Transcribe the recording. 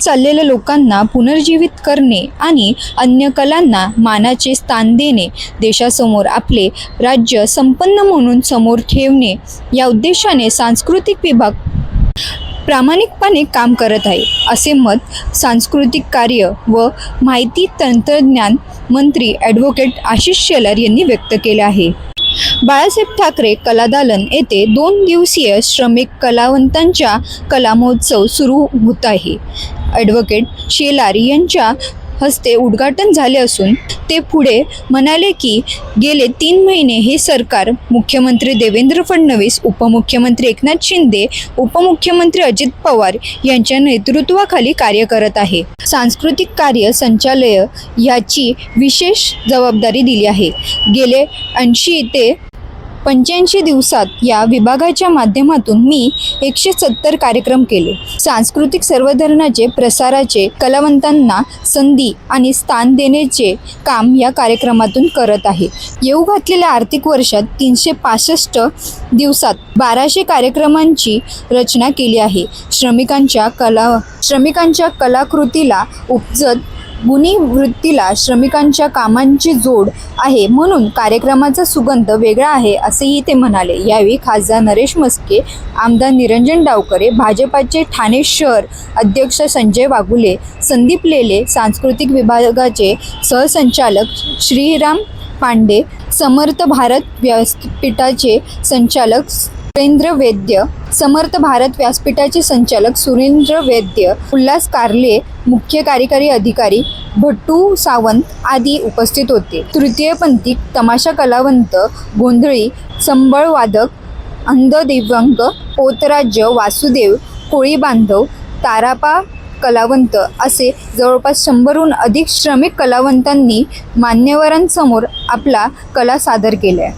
चाललेल्या लोकांना पुनर्जीवित करणे आणि अन्य कलांना मानाचे स्थान देणे देशासमोर आपले राज्य संपन्न म्हणून समोर ठेवणे या उद्देशाने सांस्कृतिक विभाग प्रामाणिकपणे काम करत आहे असे मत सांस्कृतिक कार्य व माहिती तंत्रज्ञान मंत्री ॲडव्होकेट आशिष शेलार यांनी व्यक्त केले आहे. बाळासाहेब ठाकरे कलादालन येथे दोन दिवसीय श्रमिक कलावंतांच्या कला महोत्सव सुरू होत आहे. ॲडव्होकेट शेलार यांच्या हस्ते उद्घाटन झाले असून ते पुढे म्हणाले की गेले तीन महिने हे सरकार मुख्यमंत्री देवेंद्र फडणवीस उपमुख्यमंत्री एकनाथ शिंदे उपमुख्यमंत्री अजित पवार यांच्या नेतृत्वाखाली कार्य करत आहे. सांस्कृतिक कार्य संचालय याची विशेष जबाबदारी दिली आहे. गेले ऐंशी ते पंच्याऐंशी दिवसात या विभागाच्या माध्यमातून मी एकशे सत्तर कार्यक्रम केले. सांस्कृतिक सर्वधर्माचे प्रसाराचे कलावंतांना संधी आणि स्थान देण्याचे काम या कार्यक्रमातून करत आहे. येऊ घातलेल्या आर्थिक वर्षात तीनशे पासष्ट दिवसात बाराशे कार्यक्रमांची रचना केली आहे. श्रमिकांच्या कला श्रमिकांच्या कलाकृतीला उपजत गुणी वृत्तीला श्रमिकांच्या कामांची जोड आहे म्हणून कार्यक्रमाचा सुगंध वेगळा आहे असेही ते म्हणाले. यावेळी खासदार नरेश मस्के आमदार निरंजन डावकरे भाजपाचे ठाणे शहर अध्यक्ष संजय वागुले संदीप लेले सांस्कृतिक विभागाचे सहसंचालक श्रीराम पांडे समर्थ भारत व्यासपीठाचे संचालक सुरेंद्र वैद्य समर्थ भारत व्यासपीठाचे संचालक सुरेंद्र वैद्य उल्हास कारले मुख्य कार्यकारी अधिकारी भट्टू सावंत आदी उपस्थित होते. तृतीयपंथी तमाशा कलावंत गोंधळी संबळ वादक अंध दिव्यांग पोतराज्य वासुदेव कोळी बांधव तारापा कलावंत असे जवळपास शंभरहून अधिक श्रमिक कलावंतांनी मान्यवरांसमोर आपला कला सादर केल्या.